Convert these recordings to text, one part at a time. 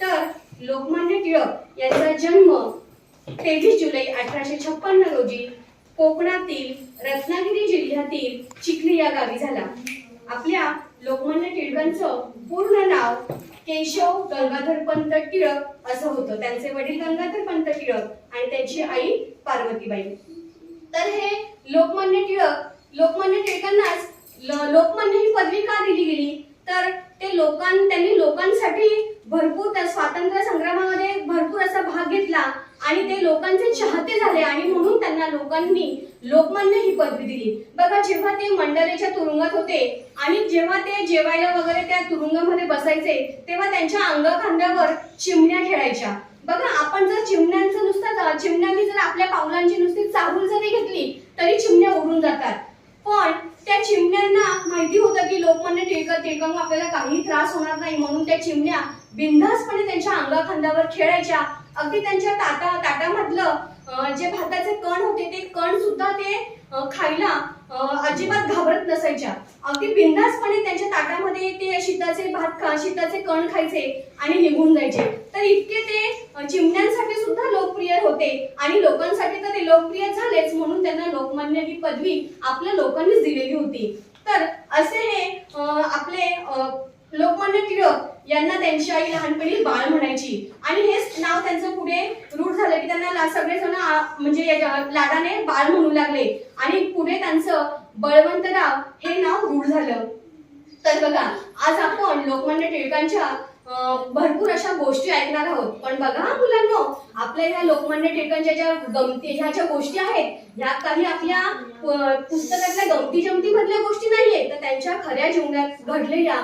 तर लोकमान्य टिळक यांचा जन्म तेवीस जुलै अठराशे छप्पन्न रोजी कोकणातील रत्नागिरी जिल्ह्यातील चिखली या गावी झाला. आपल्या लोकमान्य टिळकांचं पूर्ण नाव केशव गंगाधर पंत टिळक असं होतं. त्यांचे वडील गंगाधर पंत टिळक आणि त्यांची आई पार्वतीबाई. तर हे लोकमान्य टिळक लोकमान्य टिळकांनाच लोकमान्य ही पदवी का दिली गेली? तर ते लोकां त्यांनी लोकांसाठी भरपूर त्या स्वातंत्र्य संग्रामामध्ये भरपूर असा भाग घेतला आणि ते लोकांचे चाहते झाले आणि म्हणून त्यांना लोकांनी लोकमान्य ही पदवी दिली. बघा जेव्हा ते मंडळीच्या तुरुंगात होते आणि जेव्हा ते जेवायला वगैरे त्या तुरुंगामध्ये बसायचे तेव्हा त्यांच्या अंगखांद्यावर चिमण्या खेळायच्या. बघा आपण जर चिमण्यांचं नुसतं चिमण्यांनी जर आपल्या पावलांची नुसती चाहूल जरी घेतली तरी चिमण्या उडून जातात. पण त्या चिमण्यांना माहिती होतं की लोकमान्य टिळक टिळकांना आपल्याला काही त्रास होणार नाही म्हणून त्या चिमण्या बिनधास्तपणे त्यांच्या अंगाखांद्यावर खेळायच्या. अगदी त्यांच्या ताटा ताटामधलं जे भाताचे कण होते ते सुद्धा ते खायला अजिबात घाबरत नसायच्या. अगदी बिंदासपणे त्यांच्या ताटामध्ये ते शीताचे भात खा शीताचे कण खायचे आणि निघून जायचे. तर इतके ते चिमण्यांसाठी सुद्धा लोकप्रिय होते आणि लोकांसाठी तर ते लोकप्रिय झालेच म्हणून त्यांना लोकमान्य ही पदवी आपल्या लोकांनीच दिलेली होती. तर असे हे आपले लोकमान्य टिळक यांना त्यांची आई लहानपणी बाळ म्हणायची. आणि हेच नाव त्यांचं पुढे रूढ झालं की त्यांना ला- सगळेजण म्हणजे लाडाने बाळ म्हणू लागले. आणि पुढे त्यांचं बळवंतराव हे नाव रूढ झालं. तर बघा आज आपण लोकमान्य टिळकांच्या भरपूर अशा गोष्टी ऐकणार आहोत. पण बघा हा मुलांनो आपल्या ह्या लोकमान्य टिळकांच्या ज्या गमती ह्या ज्या गोष्टी आहेत ह्या काही आपल्या पुस्तकातल्या गमती जमती मधल्या गोष्टी नाहीये तर त्यांच्या खऱ्या जीवनात घडलेल्या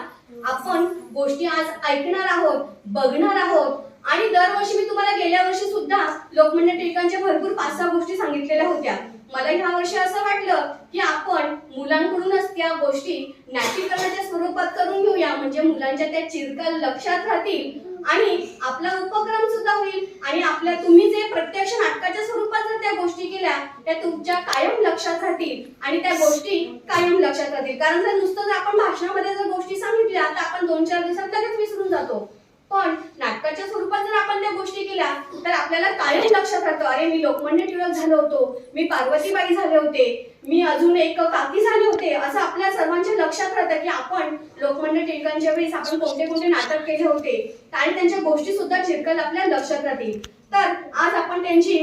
आपण गोष्टी आज ऐकणार आहोत बघणार आहोत. आणि दरवर्षी मी तुम्हाला गेल्या वर्षी सुद्धा लोकमान्य टिळकांच्या भरपूर पाच सहा गोष्टी सांगितलेल्या होत्या. मला ह्या वर्षी असं वाटलं की आपण मुलांकडूनच त्या गोष्टी नाट्यकरणाच्या स्वरूपात करून घेऊया. म्हणजे मुलांच्या त्या चिरकाल लक्षात राहतील. आणि आपला उपक्रम सुद्धा होईल. आणि आपल्या तुम्ही जे प्रत्यक्ष नाटकाच्या स्वरूपात जर त्या गोष्टी केल्या त्या तुमच्या कायम लक्षात राहतील. आणि त्या गोष्टी कायम लक्षात राहतील. कारण जर नुसतं जर आपण भाषणामध्ये जर गोष्टी सांगितल्या तर आपण दोन चार दिवसात लगेच विसरून जातो. पण नाटकाच्या स्वरूपात जर आपण त्या गोष्टी केल्या तर आपल्याला कायम लक्षात राहतं. अरे मी लोकमान्य टिळक झालो होतो. मी पार्वतीबाई झाले होते. मी अजून एक काकी झाले होते असं आपल्या सर्वांच्या लक्षात राहतं की आपण लोकमान्य टिळकांच्या वेळेस आपण कोणते कोणते नाटक केले होते आणि त्यांच्या गोष्टी सुद्धा चिरकल आपल्या लक्षात राहतील. तर आज आपण त्यांची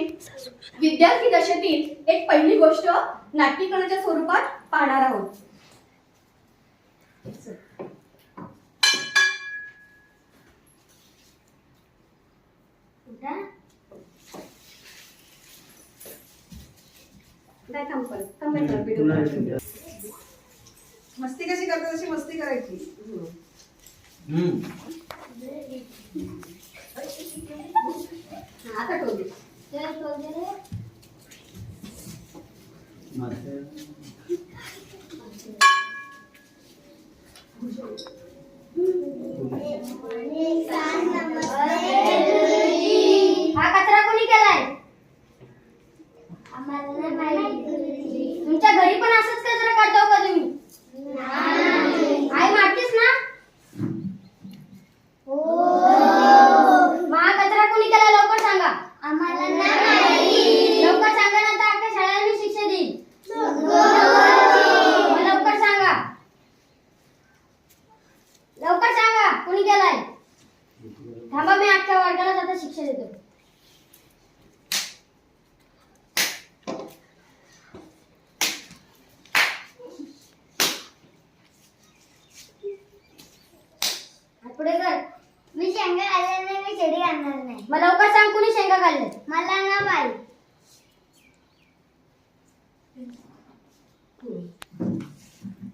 विद्यार्थी दशेतील एक पहिली गोष्ट नाट्यकरणाच्या स्वरूपात पाहणार आहोत. काय काम थांब मस्ती कशी करतात तशी मस्ती करायची? आता टोल दे. तुमच्या घरी पण असंच कचरा काढतो का तुम्ही आई मारतीस ना मग हा कचरा कोणी केला लवकर सांगा लवकर सांगा ना तर अख्ख्या शाळेला मी शिक्षा देईन मग लवकर सांगा लवकर सांगा कोणी केलाय थांबा मी अख्ख्या वर्गाला आता शिक्षा देतो हात पुढे कर मी शेंगा खाल्ल्या नाही मी शेडी आणणार नाही मग लवकर सांग कुणी शेंगा खाल्ले मला ना बाई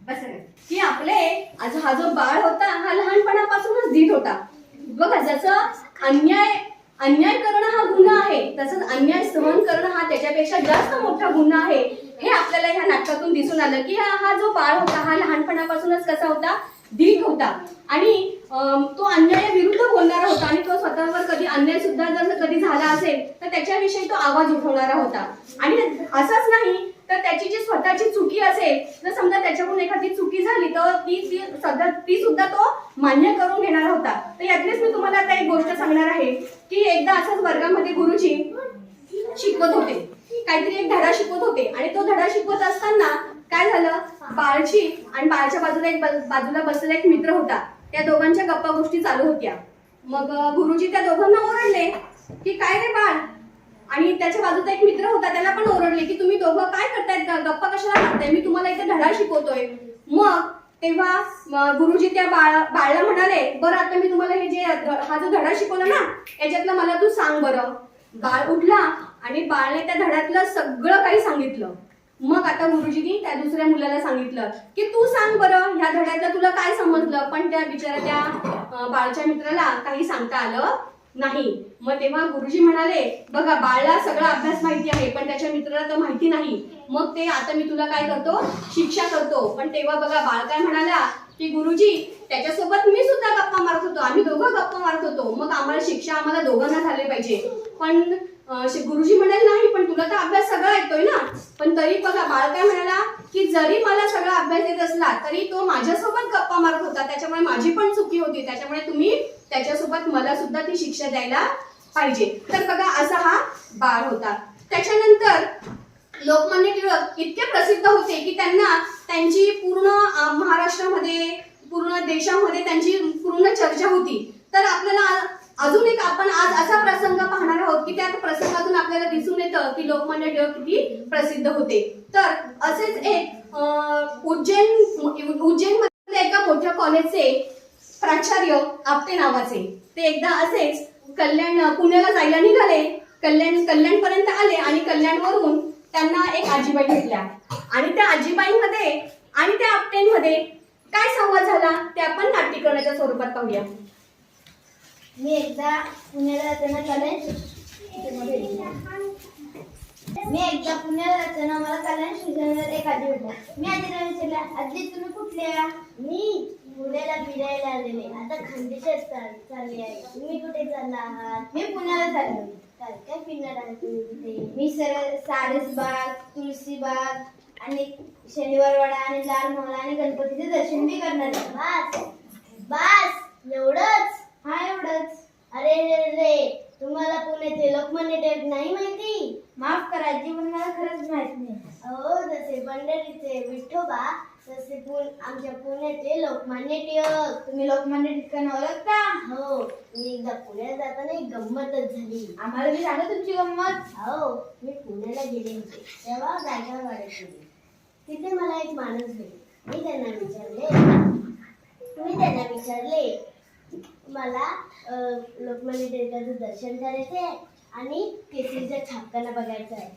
असं नाही. की आपले आज हा जो बाळ होता हा लहानपणापासूनच धीट होता. बघा जसं अन्याय अन्याय करणं हा गुन्हा आहे तसंच अन्याय सहन करणं हा त्याच्यापेक्षा जास्त मोठा गुन्हा आहे. हे आपल्याला ह्या नाटकातून दिसून आलं की हा जो बाळ होता हा लहानपणापासूनच कसा होता? धीट होता. आणि तो अन्यायाविरुद्ध बोलणारा होता आणि तो स्वतःवर कधी अन्याय सुद्धा जर कधी झाला असेल तर त्याच्याविषयी तो आवाज उठवणारा होता. आणि असंच नाही तर त्याची जी स्वतःची चुकी असेल जर समजा त्याच्याकडून एखादी चुकी झाली तर ती ती सध्या ती सुद्धा तो मान्य करून घेणार होता. तर यातलीच मी तुम्हाला आता एक गोष्ट सांगणार आहे की एकदा असंच वर्गामध्ये गुरुजी शिकवत होते. काहीतरी एक धडा शिकवत होते आणि तो धडा शिकवत असताना काय झालं? बाळची आणि बाळच्या बाजूला एक बाजूला बसलेला एक मित्र होता. त्या दोघांच्या गप्पा गोष्टी चालू होत्या. मग गुरुजी त्या दोघांना ओरडले की काय रे बाळ? आणि त्याच्या बाजूचा एक मित्र होता त्याला पण ओरडले की तुम्ही दोघं काय करतायत? गप्पा कशाला करताय मी तुम्हाला इथे धडा शिकवतोय. मग तेव्हा गुरुजी त्या बाळ म्हणाले बरं आता मी तुम्हाला हे जे हा जो धडा शिकवला ना याच्यातलं मला तू सांग बरं. बाळ उठला आणि बाळने त्या धड्यातलं सगळं काही सांगितलं. मग आता गुरुजींनी त्या दुसऱ्या मुलाला सांगितलं की तू सांग बरं ह्या धड्यातलं तुला काय समजलं? पण त्या बिचारा त्या बाळच्या मित्राला काही सांगता आलं नाही. मग तेव्हा गुरुजी म्हणाले बघा बाळाला सगळा अभ्यास माहिती आहे पण त्याच्या मित्राला तर माहिती नाही. मग ते आता मी तुला काय करतो? शिक्षा करतो. पण तेव्हा बघा बाळ काय म्हणाला की गुरुजी त्याच्यासोबत मी सुद्धा गप्पा मारत होतो. आम्ही दोघं गप्पा मारत होतो. मग आम्हाला शिक्षा आम्हाला दोघांना झाले पाहिजे. पण गुरुजी म्हणाले नाही पण तुला तर अभ्यास सगळा येतोय ना. पण तरी बघा बाळ काय म्हणाला? की जरी मला सगळा अभ्यास येत असला तरी तो माझ्यासोबत गप्पा मारत होता. त्याच्यामुळे माझी पण चुकी होती. त्याच्यामुळे तुम्ही त्याच्यासोबत मला सुद्धा ती शिक्षा द्यायला पाहिजे. तर बघा असा हा बाळ होता. त्याच्यानंतर लोकमान्य टिळक इतके प्रसिद्ध होते की त्यांना त्यांची पूर्ण महाराष्ट्रामध्ये पूर्ण देशामध्ये त्यांची पूर्ण चर्चा होती. तर आपल्याला अजून एक आपण आज असा प्रसंग पाहणार आहोत की त्या प्रसंगातून आपल्याला दिसून येतं की लोकमान्य टिळक किती प्रसिद्ध होते. तर असेच एक उज्जैन उज्जैनमध्ये एका मोठ्या कॉलेजचे प्राचार्य आपटे नावाचे. ते एकदा असेच कल्याण पुण्याला जायला निघाले. कल्याण कल्याण पर्यंत आले आणि कल्याणवरून त्यांना एक आजीबाई भेटल्या. आणि त्या आजीबाईंमध्ये आणि त्या आपटेंमध्ये काय संवाद झाला? ते आपण नाट्यकरणाच्या स्वरूपात पाहूया. मी एकदा पुण्याला जाताना कल्याण मी एकदा पुण्याला जाताना मला कल्याण स्टेशनवर एक आजी भेटला मी आजीला विचारला आजी तुम्ही कुठले मी पुण्याला फिरायला आलेले. आता खानदेशात चाल- चालली आहे. तुम्ही कुठे चालला आहात? मी पुण्याला चाललो. काय काय फिरणार आहे तुम्ही मी सर सारसबाग तुळशीबाग आणि शनिवारवाडा आणि लाल महल आणि गणपतीचे दर्शन बी करणार आहे. बस बस एवढंच. हा एवढंच. अरे रे रे तुम्हाला पुण्याचे लोकमान्य टिळक नाही माहिती? माफ करा पण मला खरंच माहीत नाही. अहो जसे पंढरीचे विठोबा तसे पुण आमच्या पुण्याचे लोकमान्य टिळक. तुम्ही लोकमान्य टिळकांना ओळखता? हो मी एकदा पुण्यात जाताना एक गंमतच झाली. आम्हाला बी सांगा तुमची गंमत. हो मी पुण्याला गेले होते. तेव्हा वाड्यात गेले. तिथे मला एक माणूस भेटले. मी त्यांना विचारले मी त्यांना विचारले मला लोकमान्य टिळकाचं दर्शन करायचं आहे आणि केसरीच्या छापखाना बघायचा आहे.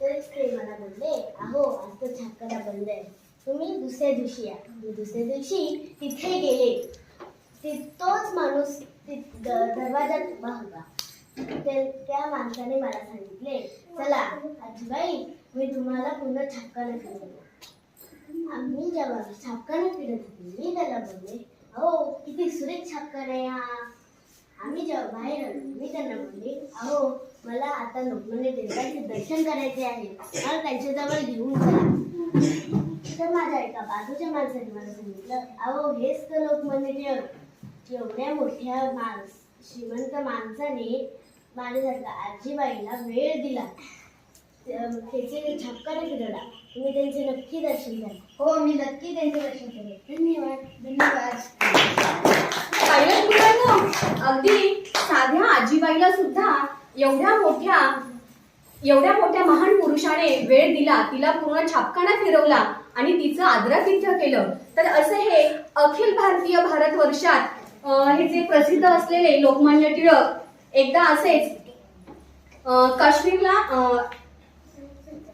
तर ते मला बोलले अहो आज तर छापखाना बंद आहे. तुम्ही दुसऱ्या दिवशी या. मी दुसऱ्या दिवशी तिथे गेले. ती तोच माणूस दरवाजात उभा होता. ते- त्या माणसाने मला सांगितले चला आजीबाई मी तुम्हाला पुन्हा छापखाना फिरवलं आम्ही जेव्हा छापखाना फिरत होते मी त्याला बोलले अहो किती सुरेख छापखाना आहे हा आम्ही जेव्हा बाहेर आलो मी त्यांना म्हणले अहो मला आता लोकमान्य टिळकांचे दर्शन करायचे आहे मला त्यांच्याजवळ घेऊन चला तर माझ्या एका बाजूच्या माणसाने मला सांगितलं अहो हेच तर लोकमान्य टिळक एवढ्या मोठ्या माणस श्रीमंत माणसाने माझ्यासारख्या आजीबाईला वेळ दिला त्याचे छापकाने फिरवला. तुम्ही त्यांचे नक्की दर्शन घ्या हो मी नक्की त्यांचे दर्शन करेन. धन्यवाद. धन्यवाद. अगदी साध्या आजीबाईला सुद्धा एवढ्या मोठ्या एवढ्या मोठ्या महान पुरुषाने वेळ दिला तिला पूर्ण छापखाना फिरवला आणि तिचं आदरातिथ्य केलं. तर असे हे अखिल भारतीय भारतवर्षात अं, हे जे प्रसिद्ध असलेले लोकमान्य टिळक एकदा असेच काश्मीरला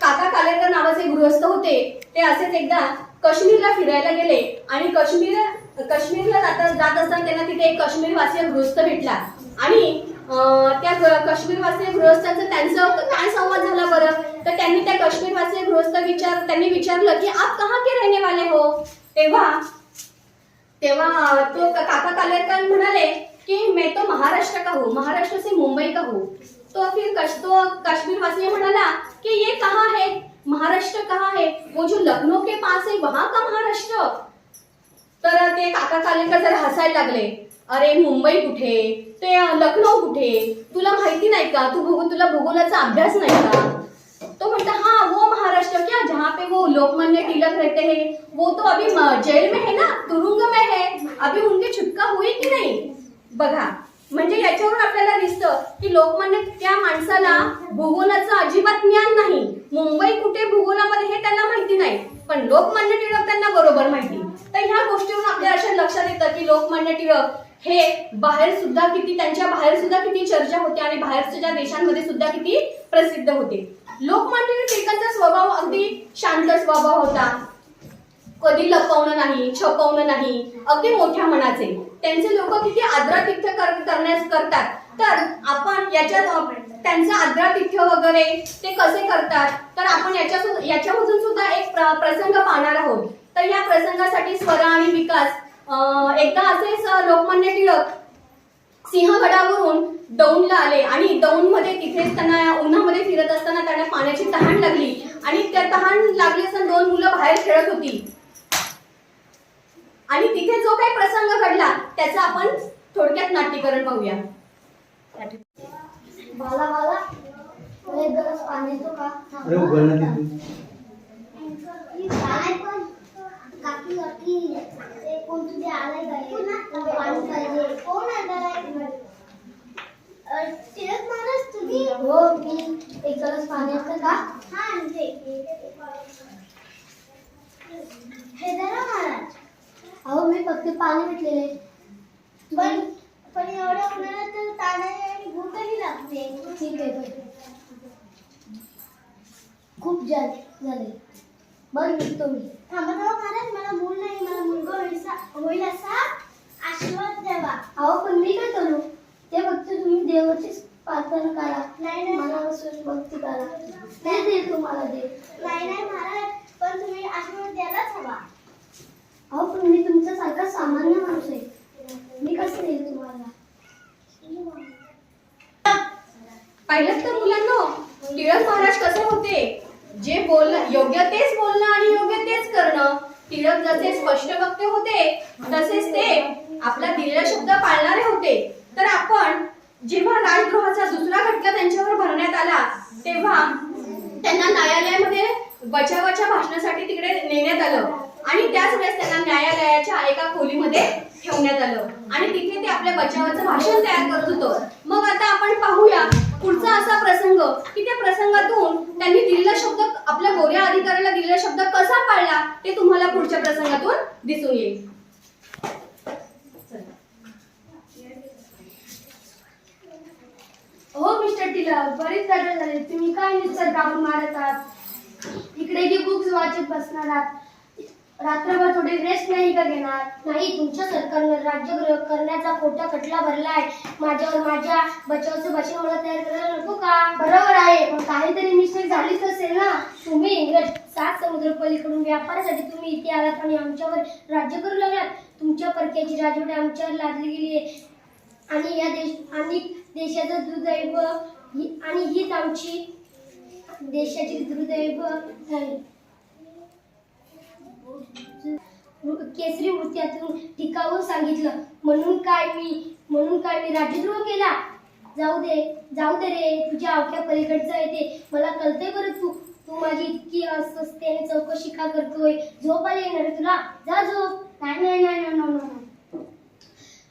काका कालेकर नावाचे गृहस्थ होते. ते असेच एकदा काश्मीरला फिरायला गेले आणि काश्मीर काश्मीरला जाता जात असताना त्यांना तिथे एक काश्मीरवासीय गृहस्थ भेटला. आणि त्या काश्मीरवासीय गृहस्थांचं त्यांचं काय संवाद झाला बरं? तर त्यांनी त्या काश्मीरवासीय गृहस्थ विचार त्यांनी विचारलं की आप कहाँ के रहने वाले हो? तेव्हा तेव्हा तो काका कालेकर म्हणाले कि मैं तो महाराष्ट्र का हूँ महाराष्ट्र से मुंबई का हूँ. तो फिर कश, तो कश्मीर वासी म्हणाला कि ये कहा है? महाराष्ट्र कहाँ है? वो जो लखनऊ के पास है वहां का महाराष्ट्र? तर ते काका कालेकर जरा हसायला लागले. अरे मुंबई कुठे? ते लखनौ कुठे? तुला माहिती नाही का? तू भूगोल तुला भूगोलाचा अभ्यास नाही का? तो म्हणता हाँ वो महाराष्ट्र क्या? जहाँ पे वो लोकमान्य तिलक रहते हैं. वो तो अभी जेल में है ना? तुरुंग में है. अभी उनकी छुटका हुई की नाही? बघा म्हणजे याच्यावरून आपल्याला दिसतं की लोकमान्य त्या माणसाला भूगोलाचं अजिबात ज्ञान नाही. मुंबई कुठे भूगोलामध्ये हे त्यांना माहिती नाही. पण लोकमान्य टिळक त्यांना बरोबर माहिती. तर ह्या गोष्टीवरून आपल्या अशा लक्षात येतं की लोकमान्य टिळक हे बाहेर सुद्धा किती त्यांच्या बाहेर सुद्धा किती चर्चा होते आणि बाहेरच्या देशांमध्ये सुद्धा किती प्रसिद्ध होते. लोकमान्य टिळकांचा स्वभाव अगदी शांत स्वभाव होता. कधी लपवणं नाही छपवणं नाही अगदी मोठ्या मनाचे. त्यांचे लोक किती आदरातिथ्य कर- करण्यास करतात. तर आपण याच्यात त्यांचं आदरातिथ्य वगैरे ते कसे करतात? तर आपण याच्या याच्यामधून सुद्धा एक प्र- प्रसंग पाहणार आहोत. तर या प्रसंगासाठी स्वरा आणि विकास एकदा असेच लोकमान्य टिळक सिंहगडावरून दौंडला आले आणि दौंडमध्ये तिथेच त्यांना उन्हामध्ये फिरत असताना त्यांना पाण्याची तहान लागली आणि त्या तहान लागली असताना दोन मुलं बाहेर खेळत होती. आणि तिथे जो काही प्रसंग घडला त्याचं आपण थोडक्यात नाट्यकरण पाहूया बाला बाला. मला एक ग्लास पाणी देतो का? अरे उघड ना तिथून. काय पण. काकी काकी. ते कोण तुझे आलाय काय पाणी पाहिजे? कोण आलाय टिळक महाराज तुम्ही हो मी. एक पाणी का? हा आणते. हे धरा महाराज अहो मी फक्त पाणी म्हटलेले पण पण एवढ्या उन्हाळ्यात तर ताणाने आणि भूकही लागते. ठीक आहे आहे. खूप जास्त झाले. बरं निघतो मी. थांबा थांबा महाराज मला मूल नाही मला मुलगा होईल होईल असा आशीर्वाद द्यावा. अहो पण मी काय करू? ते फक्त तुम्ही देवाची प्रार्थना करा. नाही नाही. मनापासून भक्ती करा. ते दे तुम्हाला दे. नाही नाही महाराज पण तुम्ही आशीर्वाद द्यायलाच हवा अहो पण मी तुमच्या सारखा सामान्य माणूस आहे मी कसं देईल तुम्हाला पाहिलं तर मुलांना टिळक महाराज कसे होते जे बोलणं योग्य तेच बोलणं आणि योग्य तेच करणं टिळक जसे स्पष्ट वक्ते होते तसेच ते आपला दिलेला शब्द पाळणारे होते तर आपण जेव्हा राजद्रोहाचा दुसरा खटला त्यांच्यावर भरण्यात आला तेव्हा त्यांना न्यायालयामध्ये बचावाच्या भाषणासाठी तिकडे नेण्यात आलं आणि त्याच वेळेस त्यांना न्यायालयाच्या एका खोलीमध्ये ठेवण्यात आलं. आणि तिथे ते आपल्या बचावाचं भाषण तयार करत होतं. मग आता आपण पाहूया पुढचा असा प्रसंग की त्या प्रसंगातून त्यांनी दिलेला शब्द आपल्या गोऱ्या अधिकाऱ्याला दिलेला शब्द कसा पाळला ते तुम्हाला पुढच्या प्रसंगातून दिसून येईल. हो मिस्टर टिलर बरेच झाले झाले. तुम्ही काय निसर्ग मारत आहात? इकडे की बुक्स वाचत बसणार आहात. रात्रभर थोडी रेस्ट नाही का घेणार? नाही तुमच्या सरकारनं राज्यगृह करण्याचा खोटा खटला भरलाय. माझ्यावर माझ्या बचावचं भाषण मला तयार करायला नको का? बरोबर आहे पण काहीतरी मिस्टेक झालीच असेल ना. तुम्ही इंग्रज सात समुद्र पलीकडून व्यापारासाठी तुम्ही इथे आलात आणि आमच्यावर राज्य करू लागलात. तुमच्या परक्याची राजवट आमच्यावर लादली गेली आहे. आणि या देश आणि देशाचं दुर्दैव ही आणि हीच आमची देशाची दुर्दैव आहे. केसरी नृत्यातून टिकावून सांगितलं. म्हणून काय मी म्हणून काय मी राजद्रोह केला? जाऊ दे जाऊ दे रे तुझ्या अवक्या पलीकडचं येते मला कळतंय बरं तू तू माझी इतकी अस्वस्थतेने चौकशी का करतोय? झोप आली येणार तुला? जा झोप. नाही नाही नाही नाही नाही, नाही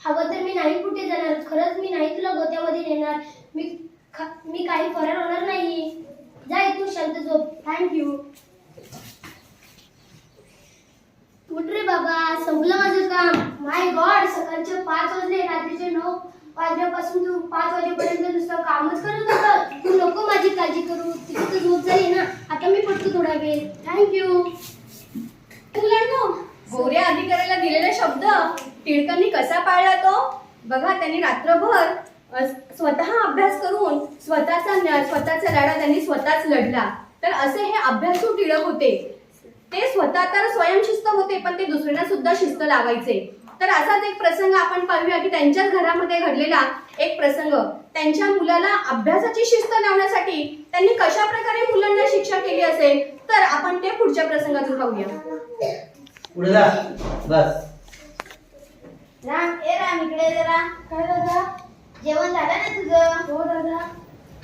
हवं तर मी नाही कुठे जाणार. खरंच मी नाही तुला गोत्यामध्ये नेणार. मी मी काही फरार होणार नाही जा इथून शांत झोप. थँक्यू उठ रे बाबा संपलं माझं काम. माय गॉड सकाळचे पाच वाजले रात्रीचे नऊ वाजल्यापासून तू पाच वाजेपर्यंत नुसतं कामच करत होता. तू नको माझी काळजी करू तिथे तर झोप झाली ना. आता मी पडतो थोडा वेळ. थँक्यू मुलांनो गोऱ्या अधिकाऱ्याला दिलेला शब्द टिळकांनी कसा पाळला तो? बघा त्यांनी रात्रभर स्वतः अभ्यास करून स्वतःचा स्वतःचा लढा त्यांनी स्वतःच लढला. तर असे हे अभ्यासू टिळक होते. ते स्वतः तर स्वयंशिस्त होते पण ते दुसऱ्यांना सुद्धा शिस्त लावायचे तर असाच एक प्रसंग आपण पाहूया की त्यांच्याच घरामध्ये घडलेला एक प्रसंग. त्यांच्या मुलाला अभ्यासाची शिस्त लावण्यासाठी त्यांनी कशा प्रकारे मुलांना शिक्षा केली असेल तर आपण ते पुढच्या प्रसंगातून पाहूया. पुढे जा. बस. राम ए राम इकडे जरा काय दादा? जेवण झालं ना तुझं? हो दादा.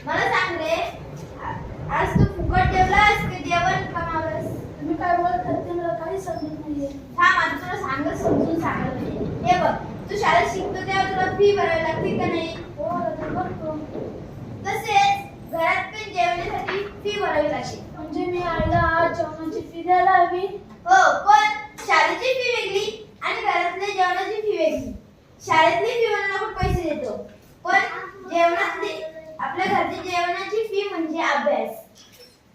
मला सांग रे आ- आज तू फुकट जेवलास की जेवण कमावलंस काय बोलत होते मला काही समजत नाहीये. थांब आता तुला सांगत समजून पाहिजे हे बघ तू शाळेत शिकतो तेव्हा तुला फी भरावी लागते का नाही? हो बघतो. तसेच घरात पण जेवणासाठी फी भरावी लागते म्हणजे मी आईला आज जेवणाची फी द्यायला हवी. हो पण शाळेची फी वेगळी आणि घरातल्या जेवणाची फी वेगळी. शाळेतली फी म्हणून आपण पैसे देतो पण जेवणातली आपल्या घरच्या जेवणाची फी म्हणजे अभ्यास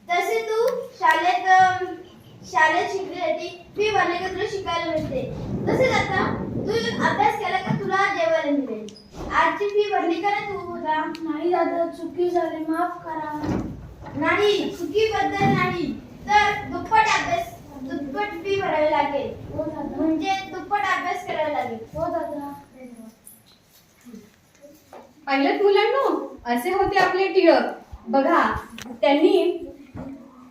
तसे तू शाळेत अम, शाळेत शिकण्यासाठी फी भरली का तुला शिकायला मिळते तसेच आता तू अभ्यास केला का तुला जेवायला मिळेल आजची फी भरली का ना तू उद्या नाही दादा चुकी झाली माफ करा नाही चुकीबद्दल नाही तर दुप्पट अभ्यास दुप्पट फी भरावी लागेल हो दादा म्हणजे दुप्पट अभ्यास करावा लागेल हो दादा पाहिलं मुलांनो असे होते आपले टिळक. बघा त्यांनी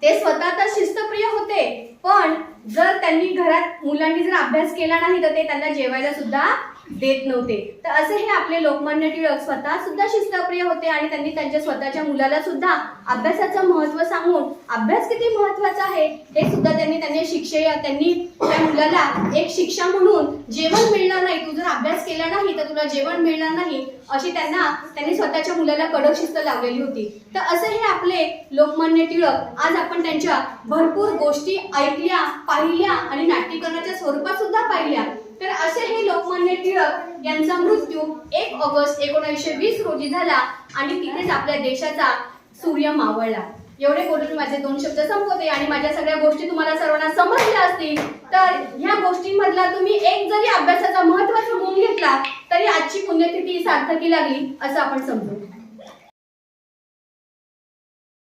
ते स्वतः तर शिस्तप्रिय होते पण जर त्यांनी घरात मुलांनी जर अभ्यास केला नाही तर ते त्यांना जेवायला सुद्धा देत नव्हते. तर असे हे आपले लोकमान्य टिळक स्वतः सुद्धा शिस्तप्रिय होते आणि त्यांनी त्यांच्या स्वतःच्या मुलाला सुद्धा अभ्यासाचं महत्त्व सांगून अभ्यास किती महत्त्वाचा आहे? हे सुद्धा त्यांनी त्यांनी शिक्षे त्यांनी त्या मुलाला एक शिक्षा म्हणून जेवण मिळणार नाही तू जर अभ्यास केला नाही तर तुला जेवण मिळणार नाही अशी त्यांना त्यांनी स्वतःच्या मुलाला कडक शिस्त लावलेली होती. तर असे हे आपले लोकमान्य टिळक आज आपण त्यांच्या भरपूर गोष्टी ऐकल्या पाहिल्या आणि नाट्यकरणाच्या स्वरूपात सुद्धा पाहिल्या. तर असे हे लोकमान्य टिळक यांचा मृत्यू एक ऑगस्ट एकोणीसशे वीस रोजी झाला आणि तिथेच आपल्या देशाचा सूर्य मावळला. एवढे बोलून माझे दोन शब्द संपवते आणि माझ्या सगळ्या गोष्टी तुम्हाला सर्वांना समजल्या असतील. तर ह्या गोष्टींमधला तुम्ही एक जरी अभ्यासाचा महत्त्वाचा गुण घेतला तरी आजची पुण्यतिथी सार्थकी लागली असं आपण समजू.